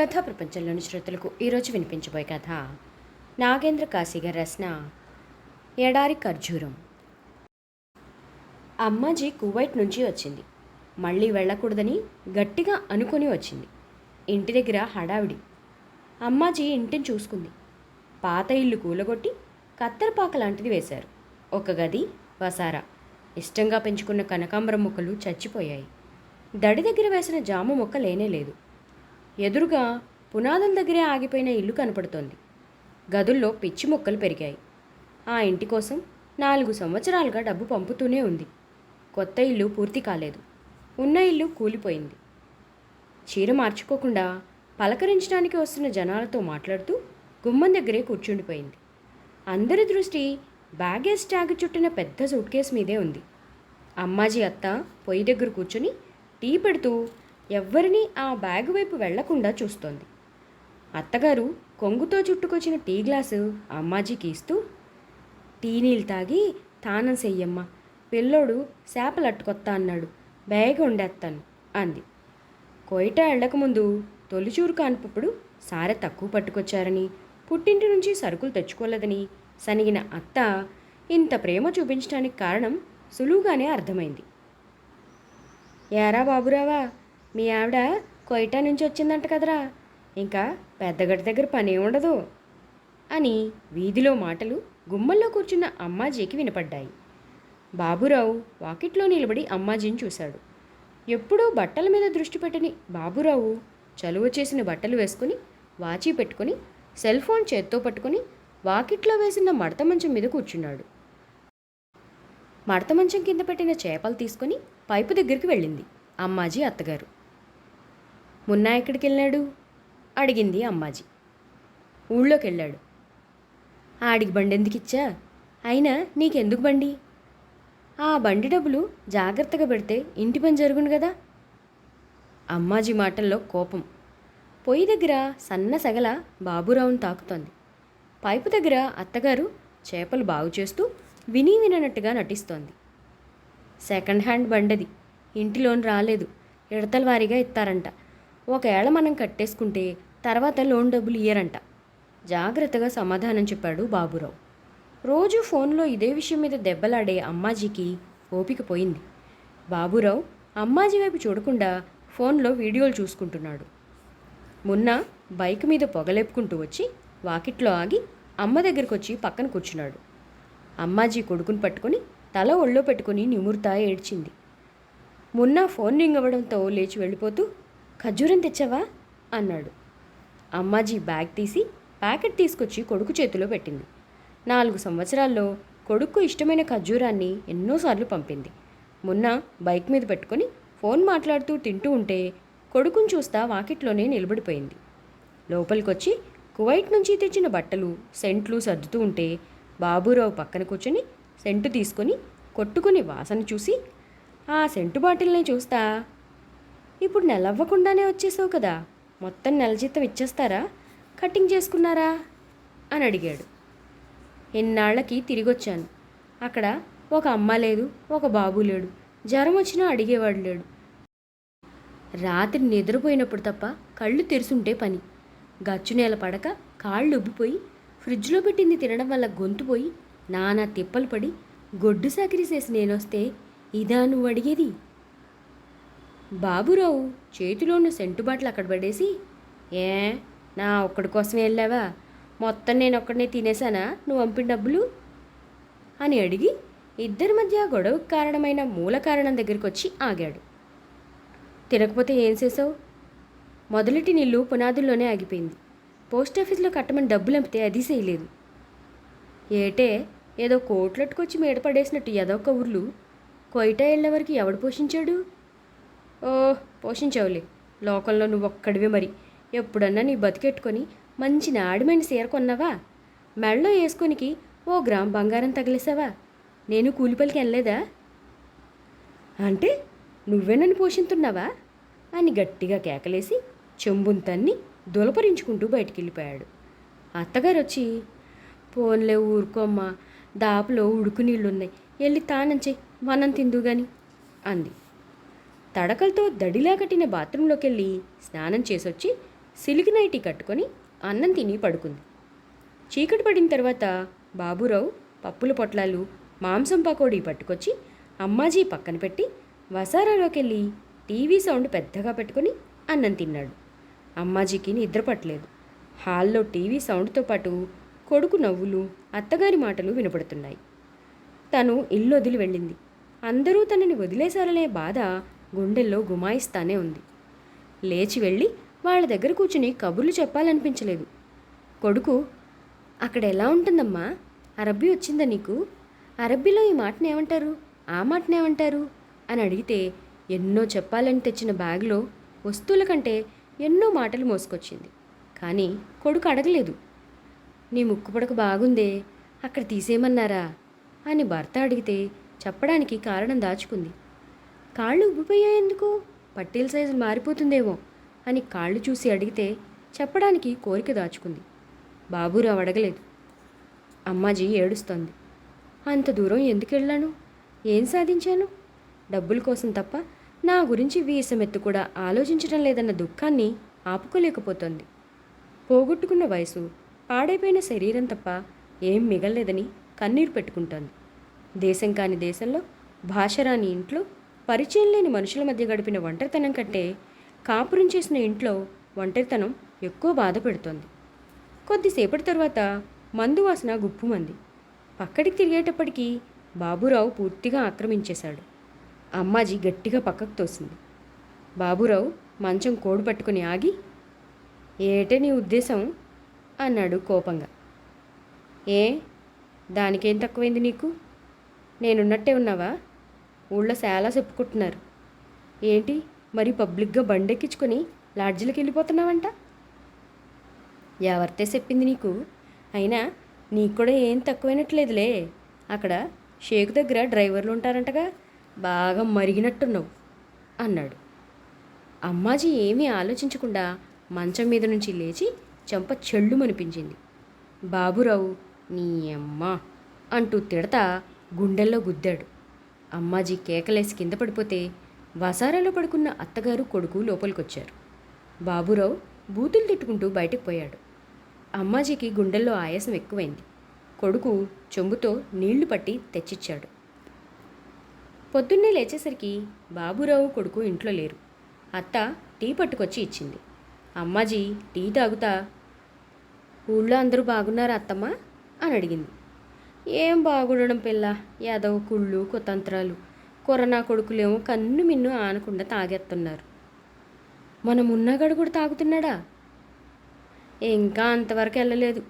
కథా ప్రపంచంలోని శ్రోతలకు ఈరోజు వినిపించబోయే కథ నాగేంద్ర కాశీ గారి రచన ఎడారి ఖర్జూరం. అమ్మాజీ కువైట్ నుంచి వచ్చింది. మళ్ళీ వెళ్ళకూడదని గట్టిగా అనుకొని వచ్చింది. ఇంటి దగ్గర హడావిడి. అమ్మాజీ ఇంటిని చూసుకుంది. పాత ఇల్లు కూలగొట్టి కత్తెరపాక లాంటిది వేశారు. ఒక గది వసారా. ఇష్టంగా పెంచుకున్న కనకాంబరం మొక్కలు చచ్చిపోయాయి. దడి దగ్గర వేసిన జామ మొక్క లేనే లేదు. ఎదురుగా పునాదుల దగ్గరే ఆగిపోయిన ఇల్లు కనపడుతోంది. గదుల్లో పిచ్చి మొక్కలు పెరిగాయి. ఆ ఇంటి కోసం నాలుగు సంవత్సరాలుగా డబ్బు పంపుతూనే ఉంది. కొత్త ఇల్లు పూర్తి కాలేదు. ఉన్న ఇల్లు కూలిపోయింది. చీర మార్చుకోకుండా పలకరించడానికి వస్తున్న జనాలతో మాట్లాడుతూ గుమ్మం దగ్గరే కూర్చుండిపోయింది. అందరి దృష్టి బ్యాగేజ్ ట్యాగ్ చుట్టిన పెద్ద సూట్ కేసు మీదే ఉంది. అమ్మాజీ అత్త పొయ్యి దగ్గర కూర్చుని టీ పెడుతూ ఎవ్వరినీ ఆ బ్యాగ్ వైపు వెళ్ళకుండా చూస్తోంది. అత్తగారు కొంగుతో చుట్టుకొచ్చిన టీ గ్లాసు అమ్మాజీకి ఇస్తూ టీ నీళ్ళు తాగి తానం చెయ్యమ్మ పిల్లోడు శాపలట్టుకొత్తా అన్నాడు బ్యాగ్ ఉండేస్తాను అంది. కోయిట వెళ్ళకముందు తొలిచూరు కాన్పుప్పుడు సారె తక్కువ పట్టుకొచ్చారని పుట్టింటి నుంచి సరుకులు తెచ్చుకోలేదని సనిగిన అత్త ఇంత ప్రేమ చూపించడానికి కారణం సులువుగానే అర్థమైంది. ఏరా బాబురావా మీ ఆవిడ కోయిటా నుంచి వచ్చిందంట కదరా. ఇంకా పెద్దగడి దగ్గర పని ఉండదు. అని వీధిలో మాటలు గుమ్మల్లో కూర్చున్న అమ్మాజీకి వినపడ్డాయి. బాబురావు వాకిట్లో నిలబడి అమ్మాజీని చూశాడు. ఎప్పుడూ బట్టల మీద దృష్టి పెట్టని బాబురావు చలువ చేసిన బట్టలు వేసుకుని వాచి పెట్టుకుని సెల్ ఫోన్ చేత్తో పట్టుకుని వాకిట్లో వేసిన మడత మంచం మీద కూర్చున్నాడు. మడత మంచం కింద పెట్టిన చేపలు తీసుకొని పైపు దగ్గరికి వెళ్ళింది అమ్మాజీ అత్తగారు. మున్నా ఎక్కడికి వెళ్ళాడు అడిగింది అమ్మాజీ. ఊళ్ళోకి వెళ్ళాడు ఆడికి బండి ఎందుకు ఇచ్చా అయినా నీకెందుకు బండి? ఆ బండి డబ్బులు జాగ్రత్తగా పెడితే ఇంటి పని జరుగును కదా అమ్మాజీ మాటల్లో కోపం. పొయ్యి దగ్గర సన్న సగల బాబురావును తాకుతోంది. పైపు దగ్గర అత్తగారు చేపలు బాగు చేస్తూ విని విననట్టుగా నటిస్తోంది. సెకండ్ హ్యాండ్ బండది. ఇంటి లోన్ రాలేదు. ఇడతల వారీగా ఇస్తారంట ఒకవేళ మనం కట్టేసుకుంటే తర్వాత లోన్ డబ్బులు ఇయ్యరంట. జాగ్రత్తగా సమాధానం చెప్పాడు బాబురావు. రోజు ఫోన్లో ఇదే విషయం మీద దెబ్బలాడే అమ్మాజీకి ఓపిక పోయింది. బాబురావు అమ్మాజీ వైపు చూడకుండా ఫోన్లో వీడియోలు చూసుకుంటున్నాడు. మొన్న బైక్ మీద పొగలేపుకుంటూ వచ్చి వాకిట్లో ఆగి అమ్మ దగ్గరికి వచ్చి పక్కన కూర్చున్నాడు. అమ్మాజీ కొడుకుని పట్టుకొని తల ఒళ్ళో పెట్టుకుని నిమురుతా ఏడ్చింది. మొన్న ఫోన్ రింగ్ అవ్వడంతో లేచి వెళ్ళిపోతూ ఖర్జూరం తెచ్చావా? అన్నాడు. అమ్మాజీ బ్యాగ్ తీసి ప్యాకెట్ తీసుకొచ్చి కొడుకు చేతిలో పెట్టింది. నాలుగు సంవత్సరాల్లో కొడుకు ఇష్టమైన ఖర్జూరాన్ని ఎన్నోసార్లు పంపింది. మొన్న బైక్ మీద పెట్టుకొని ఫోన్ మాట్లాడుతూ తింటూ ఉంటే కొడుకుని చూస్తా వాకిట్లోనే నిలబడిపోయింది. లోపలికొచ్చి కువైట్ నుంచి తెచ్చిన బట్టలు సెంట్లు సర్దుతూ ఉంటే బాబురావు పక్కన కూర్చొని సెంటు తీసుకొని కొట్టుకుని వాసన చూసి ఆ సెంటు బాటిల్ని చూస్తా. ఇప్పుడు నెలవ్వకుండానే వచ్చేసావు కదా. మొత్తం నెల జీతం ఇచ్చేస్తారా? కటింగ్ చేసుకున్నారా? అని అడిగాడు. ఎన్నాళ్ళకి తిరిగొచ్చాను. అక్కడ ఒక అమ్మ లేదు ఒక బాబు లేడు. జ్వరం వచ్చినా అడిగేవాడు లేడు. రాత్రి నిద్రపోయినప్పుడు తప్ప కళ్ళు తెరుసుంటే పని. గచ్చు నేల పడక కాళ్ళు ఉబ్బిపోయి ఫ్రిడ్జ్లో పెట్టింది తినడం వల్ల గొంతు పోయి నానా తిప్పలు పడి గొడ్డు సాకిరి చేసి నేనొస్తే ఇదా నువ్వు అడిగేది? బాబురావు చేతిలో ఉన్న సెంటు బాటలు అక్కడ పడేసి ఏ నా ఒక్కడి కోసమే వెళ్ళావా? మొత్తం నేను ఒక్కడనే తినేసానా నువ్వు పంపిన డబ్బులు? అని అడిగి ఇద్దరి మధ్య గొడవకు కారణమైన మూల కారణం దగ్గరికి వచ్చి ఆగాడు. తినకపోతే ఏం చేసావు మొదలటి నీళ్ళు పునాదుల్లోనే ఆగిపోయింది. పోస్ట్ ఆఫీస్లో కట్టమని డబ్బులు అంపితే అది చేయలేదు. ఏటే ఏదో కోట్లట్టుకొచ్చి మేడపడేసినట్టు పడేసినట్టు ఒక ఊర్లు కొయిటా వెళ్ళే వరకు ఎవడు పోషించాడు? ఓ పోషించావులే. లోకంలో నువ్వు ఒక్కడివే మరి. ఎప్పుడన్నా నీ బతికెట్టుకొని మంచి నాడిమైన సీర కొన్నావా? మెళ్ళో వేసుకొనికి ఓ గ్రామ్ బంగారం తగిలేసావా? నేను కూలిపలికి వెళ్ళలేదా? అంటే నువ్వే నన్ను పోషించున్నావా? అని గట్టిగా కేకలేసి చెంబుని తన్ని దులపరించుకుంటూ బయటికి వెళ్ళిపోయాడు అత్తగారు వచ్చి పోన్లే ఊరుకోమ్మా దాపులో ఉడుకు నీళ్ళున్నాయి. వెళ్ళి తానంచే మనం తిందు గాని అంది. తడకలతో దడిలా కట్టిన బాత్రూంలోకి వెళ్ళి స్నానం చేసొచ్చి సిలికి నైటీ కట్టుకొని అన్నం తిని పడుకుంది. చీకటి పడిన తర్వాత బాబురావు పప్పుల పొట్లాలు మాంసం పకోడీ పట్టుకొచ్చి అమ్మాజీ పక్కన పెట్టి వసారాలోకి వెళ్ళి టీవీ సౌండ్ పెద్దగా పెట్టుకొని అన్నం తిన్నాడు. అమ్మాజీకి నిద్ర పట్టలేదు. హాల్లో టీవీ సౌండ్తో పాటు కొడుకు నవ్వులు అత్తగారి మాటలు వినపడుతున్నాయి. తను ఇల్లు వదిలి వెళ్ళింది. అందరూ తనని వదిలేశారనే బాధ గుండెల్లో గుమాయిస్తానే ఉంది. లేచి వెళ్ళి వాళ్ళ దగ్గర కూర్చుని కబుర్లు చెప్పాలనిపించలేదు. కొడుకు అక్కడ ఎలా ఉంటుందమ్మా? అరబ్బీ వచ్చిందా నీకు? అరబ్బీలో ఈ మాటను ఏమంటారు ఆ మాటను ఏమంటారు అని అడిగితే ఎన్నో చెప్పాలని తెచ్చిన బ్యాగ్లో వస్తువుల కంటే ఎన్నో మాటలు మోసుకొచ్చింది. కానీ కొడుకు అడగలేదు. నీ ముక్కుపడక బాగుందే అక్కడ తీసేయమన్నారా? అని భర్త అడిగితే చెప్పడానికి కారణం దాచుకుంది. కాళ్ళు ఉబ్బిపోయాయెందుకు పట్టీల సైజు మారిపోతుందేమో అని కాళ్ళు చూసి అడిగితే చెప్పడానికి కోరిక దాచుకుంది. బాబురావు అడగలేదు. అమ్మాజీ ఏడుస్తోంది. అంత దూరం ఎందుకు వెళ్ళాను? ఏం సాధించాను? డబ్బుల కోసం తప్ప నా గురించి వీసమెత్తు కూడా ఆలోచించడం లేదన్న దుఃఖాన్ని ఆపుకోలేకపోతోంది. పోగొట్టుకున్న వయసు పాడైపోయిన శరీరం తప్ప ఏం మిగలలేదని కన్నీరు పెట్టుకుంటోంది. దేశం కాని దేశంలో భాష రాని ఇంట్లో పరిచయం లేని మనుషుల మధ్య గడిపిన ఒంటరితనం కంటే కాపురం చేసిన ఇంట్లో ఒంటరితనం ఎక్కువ బాధ పెడుతోంది. కొద్దిసేపటి తర్వాత మందు వాసన గుప్పుమంది. పక్కడికి తిరిగేటప్పటికీ బాబురావు పూర్తిగా ఆక్రమించేశాడు. అమ్మాజీ గట్టిగా పక్కకు తోసింది. బాబురావు మంచం కోడు పట్టుకుని ఆగి ఏటే నీ ఉద్దేశం? అన్నాడు కోపంగా. ఏ? దానికేం తక్కువైంది నీకు? నేనున్నట్టే ఉన్నావా? ఊళ్ళో చాలా చెప్పుకుంటున్నారు. ఏంటి? మరి పబ్లిక్గా బండెక్కించుకొని లాడ్జీలకు వెళ్ళిపోతున్నావంట ఎవరితే చెప్పింది నీకు? అయినా నీకు కూడా ఏం తక్కువైనట్లేదులే. అక్కడ షేక్ దగ్గర డ్రైవర్లు ఉంటారంటగా బాగా మరిగినట్టున్నావు అన్నాడు. అమ్మాజీ ఏమీ ఆలోచించకుండా మంచం మీద నుంచి లేచి చెంప చెళ్ళుమనిపించింది. బాబురావు నీ అమ్మ అంటూ తిడతా గుండెల్లో గుద్దాడు. అమ్మాజీ కేకలేసి కింద పడిపోతే వసారాలో పడుకున్న అత్తగారు కొడుకు లోపలికొచ్చారు. బాబురావు బూతులు తిట్టుకుంటూ బయటకు పోయాడు. అమ్మాజీకి గుండెల్లో ఆయాసం ఎక్కువైంది. కొడుకు చెంబుతో నీళ్ళు పట్టి తెచ్చిచ్చాడు. పొద్దున్నే లేచేసరికి బాబురావు కొడుకు ఇంట్లో లేరు. అత్త టీ పట్టుకొచ్చి ఇచ్చింది. అమ్మాజీ టీ తాగుతా ఊళ్ళో అందరూ బాగున్నారా అత్తమ్మ? అని అడిగింది. ఏం బాగుండడం పిల్ల? యాదవ కుళ్ళు కుతంత్రాలు. కొరనా కొడుకులేమో కన్ను మిన్ను ఆనకుండా తాగేస్తున్నారు మన మున్నగాడు కూడా తాగుతున్నాడా? ఇంకా అంతవరకు వెళ్ళలేదు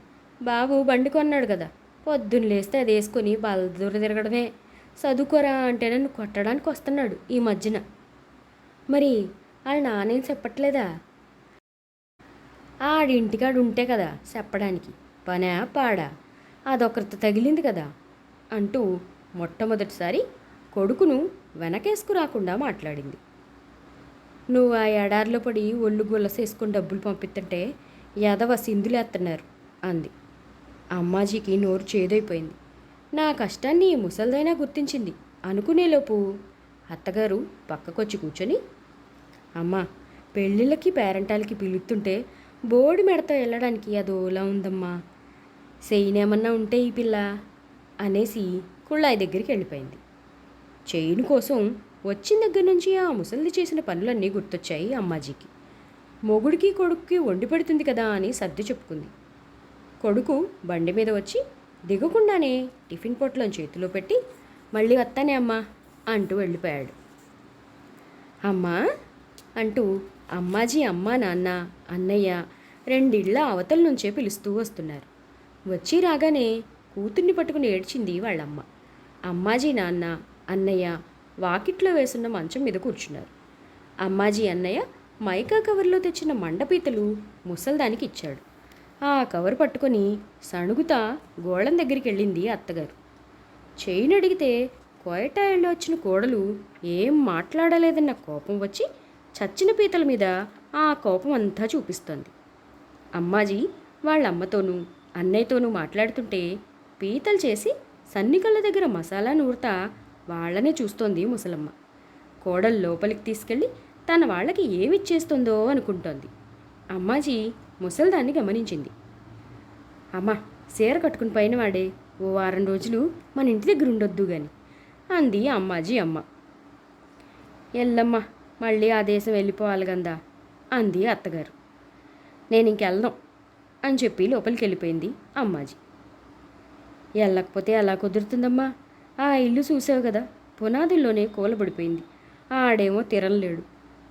బాబు బండి కొన్నాడు కదా. పొద్దున్న లేస్తే అది వేసుకొని బలదూర తిరగడమే. చదువుకోరా అంటే నన్ను కొట్టడానికి వస్తున్నాడు ఈ మధ్యన. మరి వాళ్ళ నానేం చెప్పట్లేదా? ఆడింటికాడు ఉంటే కదా చెప్పడానికి. పనా పాడా? అదొకరితో తగిలింది కదా అంటూ మొట్టమొదటిసారి కొడుకును వెనకేసుకు రాకుండా మాట్లాడింది. నువ్వు ఆ ఎడారిలో పడి ఒళ్ళు గుల్లసేసుకుని డబ్బులు పంపిస్తుంటే యాదవ సింధులేస్తున్నారు అంది. అమ్మాజీకి నోరు చేదైపోయింది. నా కష్టాన్ని ముసలిదైనా ముసల్దైనా గుర్తించింది అనుకునేలోపు అత్తగారు పక్కకొచ్చి కూర్చొని అమ్మా పెళ్ళిళ్ళకి పేరెంటాలకి పిలుస్తుంటే బోడి మెడతో వెళ్ళడానికి అదోలా ఉందమ్మా. సెయినేమన్నా ఉంటే ఈ పిల్ల అనేసి కుళ్ళాయి దగ్గరికి వెళ్ళిపోయింది. చైన్ కోసం వచ్చిన దగ్గర నుంచి ఆ ముసలిది చేసిన పనులన్నీ గుర్తొచ్చాయి అమ్మాజీకి. మొగుడికి కొడుక్కి వండి పెడుతుంది కదా అని సర్ది చెప్పుకుంది. కొడుకు బండి మీద వచ్చి దిగకుండానే టిఫిన్ పొట్లను చేతిలో పెట్టి మళ్ళీ వస్తానే అమ్మా అంటూ వెళ్ళిపోయాడు. అమ్మా అంటూ అమ్మాజీ అమ్మా నాన్న అన్నయ్య రెండిళ్ళ అవతల నుంచే పిలుస్తూ వస్తున్నారు. వచ్చి రాగానే కూతుర్ని పట్టుకుని ఏడ్చింది వాళ్ళమ్మ. అమ్మాజీ నాన్న అన్నయ్య వాకిట్లో వేసున్న మంచం మీద కూర్చున్నారు. అమ్మాజీ అన్నయ్య మైకా కవర్లో తెచ్చిన మండపీతలు ముసల్దానికి ఇచ్చాడు. ఆ కవర్ పట్టుకొని సణుగుతా గోళం దగ్గరికి వెళ్ళింది అత్తగారు. చేయిని అడిగితే కోయటాయిల్లో వచ్చిన కోడలు ఏం మాట్లాడలేదన్న కోపం వచ్చి చచ్చిన పీతల మీద ఆ కోపం అంతా చూపిస్తోంది. అమ్మాజీ వాళ్ళమ్మతోనూ అన్నయ్యతోనూ మాట్లాడుతుంటే పీతలు చేసి సన్నికళ్ళ దగ్గర మసాలా నూరుతా వాళ్ళనే చూస్తోంది ముసలమ్మ. కోడలు లోపలికి తీసుకెళ్ళి తన వాళ్ళకి ఏమిచ్చేస్తుందో అనుకుంటోంది. అమ్మాజీ ముసల్దాన్ని గమనించింది. అమ్మా సీర కట్టుకుని పైన వాడే ఓ వారం రోజులు మన ఇంటి దగ్గర ఉండొద్దు గాని అంది అమ్మాజీ అమ్మ. ఎల్లమ్మ మళ్ళీ ఆ దేశం వెళ్ళిపోవాలి గందా అంది అత్తగారు. నేను ఇంకెళ్దాం అని చెప్పి లోపలికి వెళ్ళిపోయింది అమ్మాజీ. వెళ్ళకపోతే ఎలా కుదురుతుందమ్మా? ఆ ఇల్లు చూసావు కదా పునాదుల్లోనే కూలబడిపోయింది. ఆడేమో తిరగలేడు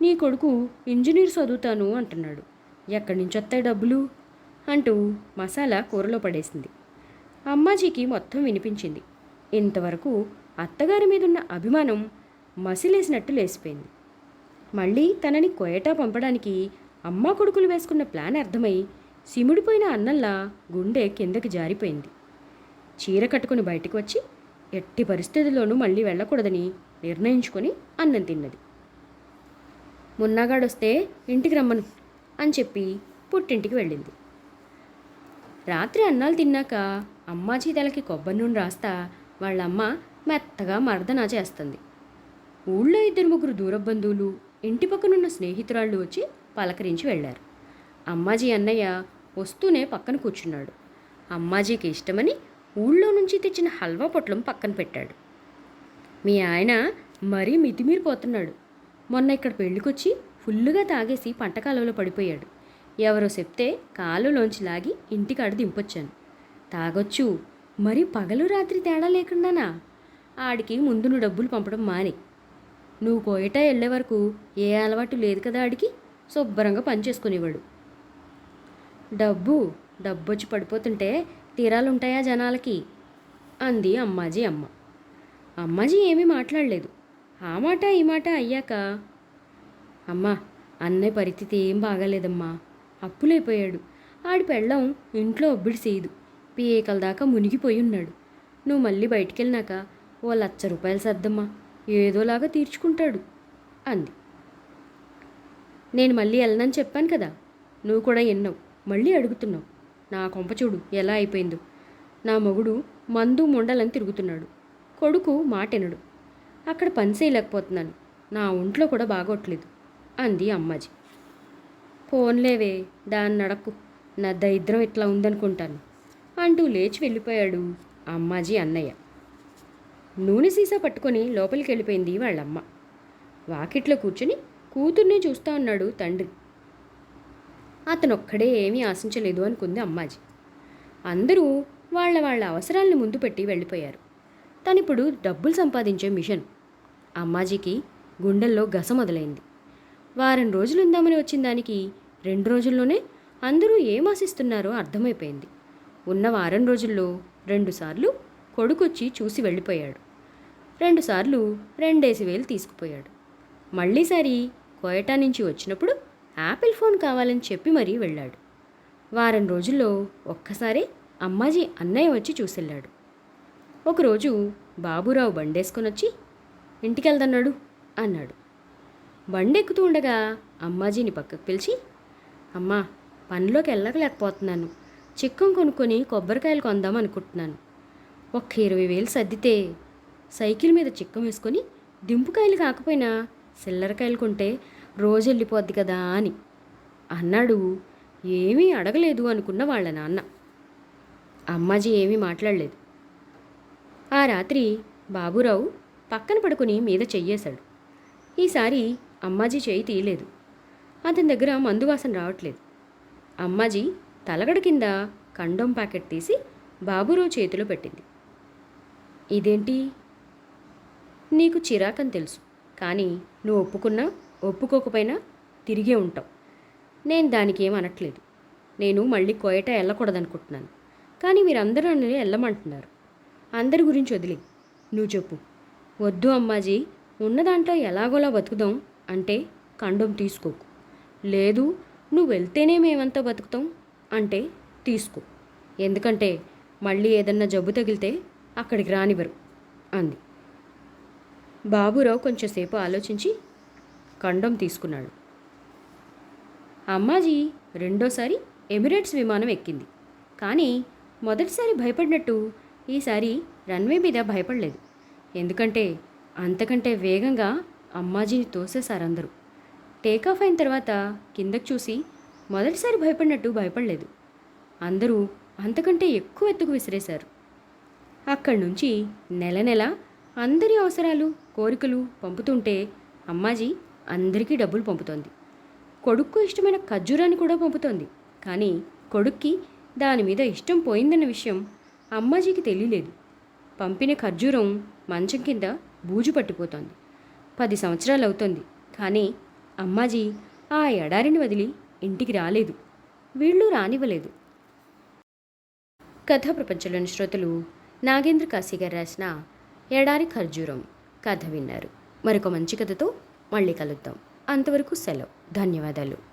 నీ కొడుకు ఇంజనీర్ చదువుతాను అంటున్నాడు. ఎక్కడి నుంచి వస్తాయి డబ్బులు? అంటూ మసాలా కూరలో పడేసింది. అమ్మాజీకి మొత్తం వినిపించింది. ఇంతవరకు అత్తగారి మీదున్న అభిమానం మసిలేసినట్టు లేసిపోయింది మళ్ళీ తనని కొయటా పంపడానికి అమ్మ కొడుకులు వేసుకున్న ప్లాన్ అర్థమై సిముడిపోయిన అన్నంలా గుండె కిందకి జారిపోయింది. చీర కట్టుకుని బయటికి వచ్చి ఎట్టి పరిస్థితుల్లోనూ మళ్ళీ వెళ్ళకూడదని నిర్ణయించుకొని అన్నం తిన్నది. మున్నాగాడొస్తే ఇంటికి రమ్మను అని చెప్పి పుట్టింటికి వెళ్ళింది. రాత్రి అన్నాలు తిన్నాక అమ్మాజీ తలకి కొబ్బరి నూనె రాస్తా వాళ్ళమ్మ మెత్తగా మర్దనా చేస్తుంది. ఊళ్ళో ఇద్దరు ముగ్గురు దూర బంధువులు ఇంటి పక్కనున్న స్నేహితురాళ్ళు వచ్చి పలకరించి వెళ్ళారు. అమ్మాజీ అన్నయ్య వస్తూనే పక్కన కూర్చున్నాడు. అమ్మాజీకి ఇష్టమని ఊళ్ళో నుంచి తెచ్చిన హల్వా పొట్లం పక్కన పెట్టాడు. మీ ఆయన మరీ మితిమీరిపోతున్నాడు. మొన్న ఇక్కడ పెళ్ళికొచ్చి ఫుల్లుగా తాగేసి పంటకాలంలో పడిపోయాడు. ఎవరో చెప్తే కాలులోంచి లాగి ఇంటికాడ దింపొచ్చాను. తాగొచ్చు మరి పగలు రాత్రి తేడా లేకుండానా? ఆడికి ముందు నువ్వు డబ్బులు పంపడం మాని. నువ్వు కోయటా వెళ్ళే వరకు ఏ అలవాటు లేదు కదా ఆడికి? శుభ్రంగా పనిచేసుకునేవాడు డబ్బు డబ్బు వచ్చి పడిపోతుంటే తీరాలుంటాయా జనాలకి? అంది అమ్మాజీ అమ్మ. అమ్మాజీ ఏమీ మాట్లాడలేదు. ఆ మాట ఈ మాట అయ్యాక అమ్మా అన్నయ్య పరిస్థితి ఏం బాగాలేదమ్మా. అప్పులైపోయాడు. ఆడి పెళ్ళం ఇంట్లో ఒబ్బిడి చేయదు పీకల దాకా మునిగిపోయి ఉన్నాడు. నువ్వు మళ్ళీ బయటికి వెళ్ళినాక ఓ లక్ష రూపాయలు సర్దమ్మా. ఏదోలాగా తీర్చుకుంటాడు అంది. నేను మళ్ళీ వెళ్ళనని చెప్పాను కదా. నువ్వు కూడా విన్నావు మళ్ళీ అడుగుతున్నావు. నా కొంప చూడు ఎలా అయిపోయిందో. నా మొగుడు మందు మొండలని తిరుగుతున్నాడు. కొడుకు మాటెనడు. అక్కడ పని చేయలేకపోతున్నాను. నా ఒంట్లో కూడా బాగోట్లేదు అంది అమ్మాజీ. పోన్లేవే దాన్ని నడకు నా దరిద్రం ఇట్లా ఉందనుకుంటాను అంటూ లేచి వెళ్ళిపోయాడు అమ్మాజీ అన్నయ్య. నూనె సీసా పట్టుకొని లోపలికి వెళ్ళిపోయింది వాళ్ళమ్మ. వాకిట్లో కూర్చుని కూతుర్నే చూస్తా ఉన్నాడు తండ్రి. అతనొక్కడే ఏమీ ఆశించలేదు అనుకుంది అమ్మాజీ. అందరూ వాళ్ళ వాళ్ళ అవసరాలను ముందు పెట్టి వెళ్ళిపోయారు. తనిప్పుడు డబ్బులు సంపాదించే మిషన్ అమ్మాజీకి గుండెల్లో గస మొదలైంది. వారం రోజులు ఉందామని వచ్చిన దానికి రెండు రోజుల్లోనే అందరూ ఏం ఆశిస్తున్నారో అర్థమైపోయింది. ఉన్న వారం రోజుల్లో రెండుసార్లు కొడుకొచ్చి చూసి వెళ్ళిపోయాడు. రెండుసార్లు రెండేసి వేలు తీసుకుపోయాడు. మళ్ళీసారి కోయటా నుంచి వచ్చినప్పుడు యాపిల్ ఫోన్ కావాలని చెప్పి మరీ వెళ్ళాడు. వారం రోజుల్లో ఒక్కసారి అమ్మాజీ అన్నయ్య వచ్చి చూసెళ్ళాడు. ఒకరోజు బాబురావు బండేసుకొని వచ్చి ఇంటికి వెళ్తున్నాడు అన్నాడు. బండెక్కుతూ ఉండగా అమ్మాజీని పక్కకు పిలిచి అమ్మా పనిలోకి వెళ్ళకలేకపోతున్నాను చిక్కం కొనుక్కొని కొబ్బరికాయలు కొందాం అనుకుంటున్నాను. ఒక్క ఇరవై వేలు సర్దితే సైకిల్ మీద చిక్కం వేసుకొని దింపుకాయలు కాకపోయినా సిల్లరకాయలు కొంటే రోజు వెళ్ళిపోద్ది కదా అని. అన్నాడు. ఏమీ అడగలేదు అనుకున్న వాళ్ళ నాన్న. అమ్మాజీ ఏమీ మాట్లాడలేదు. ఆ రాత్రి బాబురావు పక్కన పడుకుని మీద చెయ్యేశాడు. ఈసారి అమ్మాజీ చేయి తీయలేదు. అతని దగ్గర మందువాసన రావట్లేదు. అమ్మాజీ తలగడ కింద కండోం ప్యాకెట్ తీసి బాబురావు చేతిలో పెట్టింది. ఇదేంటి? నీకు చిరాకని తెలుసు. కానీ నువ్వు ఒప్పుకున్నా ఒప్పుకోకపోయినా తిరిగే ఉంటాం. నేను దానికి ఏం అనట్లేదు. నేను మళ్ళీ కోయట వెళ్ళకూడదనుకుంటున్నాను కానీ మీరందరూ నన్ను వెళ్ళమంటున్నారు అందరి గురించి వదిలే. నువ్వు చెప్పు. వద్దు అమ్మాజీ. ఉన్న దాంట్లో ఎలాగోలా బతుకుదాం అంటే కండం తీసుకోకు లేదు నువ్వు వెళ్తేనే మేమంతా బతుకుతాం అంటే తీసుకో. ఎందుకంటే మళ్ళీ ఏదన్నా జబ్బు తగిలితే అక్కడికి రానివ్వరు అంది. బాబురావు కొంచెంసేపు ఆలోచించి కండం తీసుకున్నాడు. అమ్మాజీ రెండోసారి ఎమిరేట్స్ విమానం ఎక్కింది. కానీ మొదటిసారి భయపడినట్టు ఈసారి రన్వే మీద భయపడలేదు. ఎందుకంటే అంతకంటే వేగంగా అమ్మాజీని తోసేశారందరూ టేకాఫ్ అయిన తర్వాత కిందకు చూసి మొదటిసారి భయపడినట్టు భయపడలేదు. అందరూ అంతకంటే ఎక్కువ ఎత్తుకు విసిరేశారు. అక్కడి నుంచి నెల నెల అందరి అవసరాలు కోరికలు పంపుతుంటే అమ్మాజీ అందరికీ డబ్బులు పంపుతోంది. కొడుక్కు ఇష్టమైన ఖర్జూరాన్ని కూడా పంపుతోంది. కానీ కొడుక్కి దాని మీద ఇష్టం పోయిందన్న విషయం అమ్మాజీకి తెలియలేదు. పంపిన ఖర్జూరం మంచం కింద బూజు పట్టిపోతోంది. పది సంవత్సరాలు అవుతోంది. కానీ అమ్మాజీ ఆ ఎడారిని వదిలి ఇంటికి రాలేదు. వీళ్ళు రానివ్వలేదు. కథా ప్రపంచంలోని శ్రోతలు నాగేంద్ర కాశీ గారు రాసిన ఎడారి ఖర్జూరం కథ విన్నారు. మరొక మంచి కథతో మళ్ళీ కలుద్దాం. అంతవరకు సెలవు. ధన్యవాదాలు.